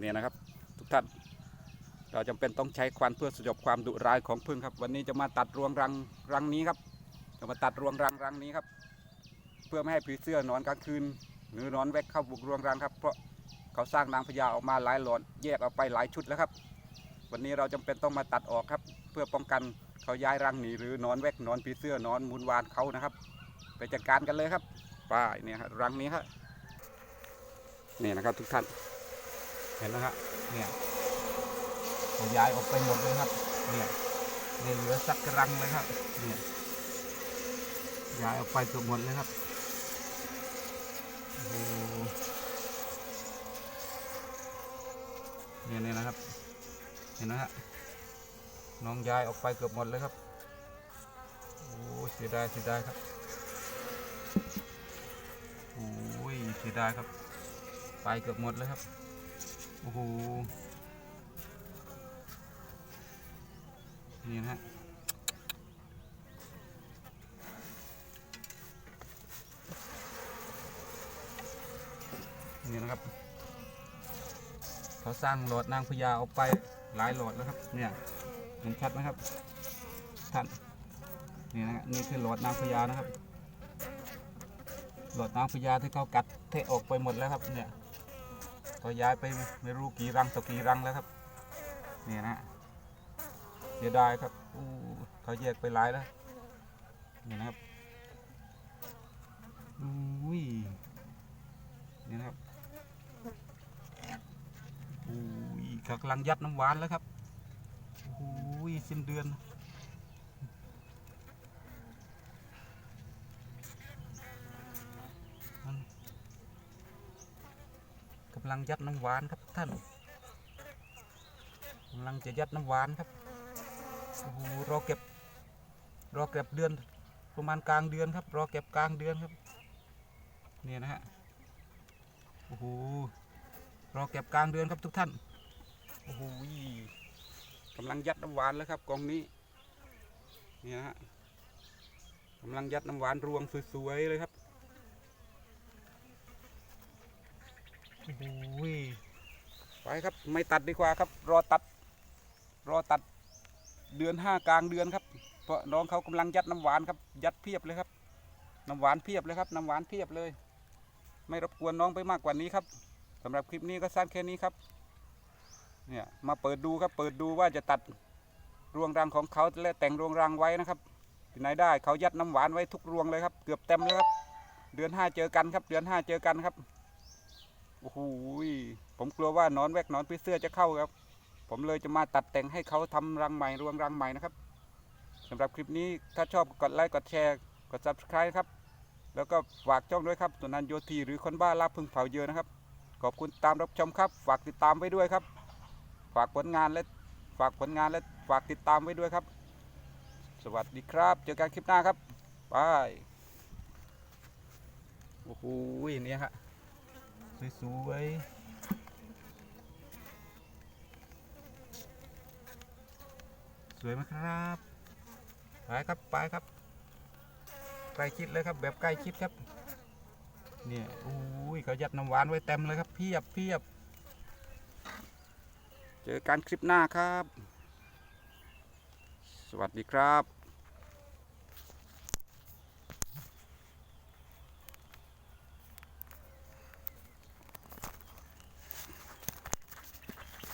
เนี่ยนะครับ ทุกท่าน เราจำเป็นต้องใช้ควันเพื่อสยบความดุร้ายของพึ่งครับ วันนี้จะมาตัดรวงรังรังนี้ครับ จะมาตัดรวงรังรังนี้ครับ เพื่อไม่ให้ผีเสื้อนอนกลางคืน หรือนอนแวกเข้าบุกรวงรังครับ เพราะเขาสร้างนางพญาออกมาหลายหลอดแยกออกไปหลายชุดแล้วครับ วันนี้เราจำเป็นต้องมาตัดออกครับ เพื่อป้องกันเขาย้ายรังหนีหรือนอนแวกนอนผีเสื้อนอนมูลวานเขานะครับ ไปจัดการกันเลยครับป้ายเนี่ยครับรังนี้ครับนี่นะครับทุกท่าน เห็นนะครับเนี่ยขย้ายออกไปหมดเลยครับ เนี่ยไม่เหลือสักรังเลยครับ เนี่ยย้ายออกไปเกือบหมดเลยครับโอ้โหเนี่ยเนี่ยนะครับ เห็นนะฮะน้องย้ายออกไปเกือบหมดเลยครับโอ้เสียดายเสียดายครับโอ้ยเสียดายครับ ไปเกือบหมดเลยครับ โอ้โห นี่นะฮะ นี่นะครับ เขาสร้างโหลดนางพญาเอาไปหลายโหลดแล้วครับ เนี่ยเห็นชัดไหมครับ ท่าน นี่นะนี่คือโหลดนางพญานะครับโหลดนางพญาที่เขากัดเทออกไปหมดแล้วครับเนี่ย เขาย้ายไปไม่รู้กี่รังต่อกี่รังแล้วครับเนี่ยนะฮะเสียดายครับอู้เขาแยกไปหลายแล้วเนี่ยนะครับอุ้ยเนี่ยนะครับอุ้ยกำลังยัดน้ำหวานแล้วครับอุ้ยสิ้นเดือน กำลังยัดน้ำหวานครับท่านกำลังจะยัดน้ำหวานครับโอ้โหรอเก็บรอเก็บเดือนประมาณกลางเดือนครับ รอเก็บกลางเดือนครับ เนี่ยนะฮะโอ้โหรอเก็บกลางเดือนครับทุกท่านโอ้โหกำลังยัดน้ำหวานแล้วครับกองนี้เนี่ยฮะกำลังยัดน้ำหวานรวงสวยๆเลยครับ โอ้โหไปครับไม่ตัดดีกว่าครับ รอตัด รอตัดเดือนห้ากลางเดือนครับ เพราะน้องเขากำลังยัดน้ำหวานครับ ยัดเพียบเลยครับ น้ำหวานเพียบเลยครับ น้ำหวานเพียบเลย ไม่รบกวนน้องไปมากกว่านี้ครับสำหรับคลิปนี้ก็สั้นแค่นี้ครับ เนี่ยมาเปิดดูครับ เปิดดูว่าจะตัดรวงรังของเขาและแต่งรวงรังไว้นะครับที่ไหนได้เขายัดน้ำหวานไว้ทุกรวงเลยครับ เกือบเต็มเลยครับ เดือนห้าเจอกันครับ เดือนห้าเจอกันครับ โอ้โหผมกลัวว่านอนแวกนอนพีเสื้อจะเข้าครับ ผมเลยจะมาตัดแต่งให้เขาทำรังใหม่รวงรังใหม่นะครับสำหรับคลิปนี้ถ้าชอบกดไลค์กดแชร์กด subscribe ครับ แล้วก็ฝากช่องด้วยครับสุนันโยธีหรือคนบ้าลาบพึ่งเผาเยอะนะครับ ขอบคุณตามรับชมครับ ฝากติดตามไว้ด้วยครับ ฝากผลงานและฝากผลงานและฝากติดตามไว้ด้วยครับ สวัสดีครับ เจอกันคลิปหน้าครับบายโอ้โหเนี่ยฮะ สวยๆสวยไหมครับไปครับไปครับใกล้ชิดเลยครับ แบบใกล้ชิดครับ เนี่ยอุ้ยเขายัดน้ำหวานไว้เต็มเลยครับเพียบเพียบเจอกันคลิปหน้าครับ สวัสดีครับ